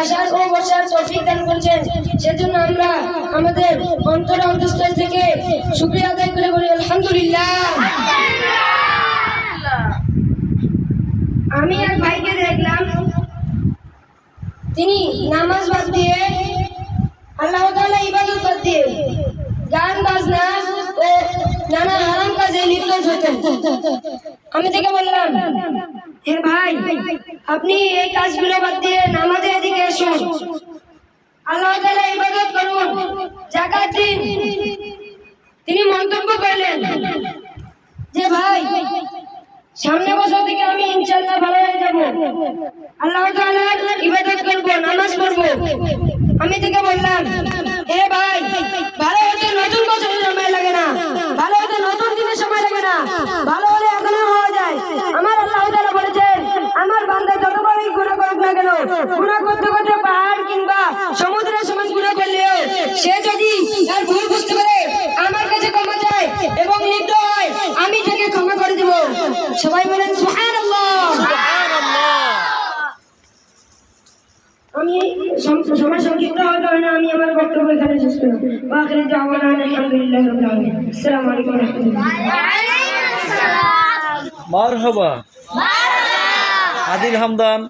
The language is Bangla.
আসার ও বসার তৌফিক দান করেছেন। সেজন্য আমরা আমাদের অন্তর অন্তঃস্থল থেকে শুকরিয়া আদায় করে বলি, আলহামদুলিল্লাহ। আমি এক ভাইকে দেখলাম, তিনি নামাজ বাদ দিয়ে আল্লাহ তাআলা ইবাদত বাদ দিয়ে গান, বাজনা ও নানা হারাম কাজে লিপ্ত হতেন আমি থেকে বললাম, হে ভাই আপনি এই কাজগুলো বাদ দিয়ে নামাজের দিকে এসুন আল্লাহ তাআলা ইবাদত করুন জাকাত দিন। তিনি মন্তব্য করলেন যে, ভাই, সামনে বছর থেকে আমি ইনশাআল্লাহ ভালো হয়ে যাব। আল্লাহ তাআলার ইবাদত করব, নামাজ পড়ব। আমি থেকে বললাম, হে ভাই কেন করতে করতে পাহাড় কিংবা সমুদ্রের সমান গুনাহ করলেও সে যদি তার ভুল বুঝতে পারে আমার কাছে ক্ষমা চায় এবং লিপ্ত হয় আমি তাকে ক্ষমা করে দেব। সবাই বলেন সুবহানাল্লাহ। আমি সময় সংক্ষিপ্ত হওয়ার কারণে আমি আমার বক্তব্য এখানে শেষ করলাম। আলহামদুলিল্লাহ রাব্বিল আলামিন। আসসালামু আলাইকুম মারহাবা। আদিল হামদান।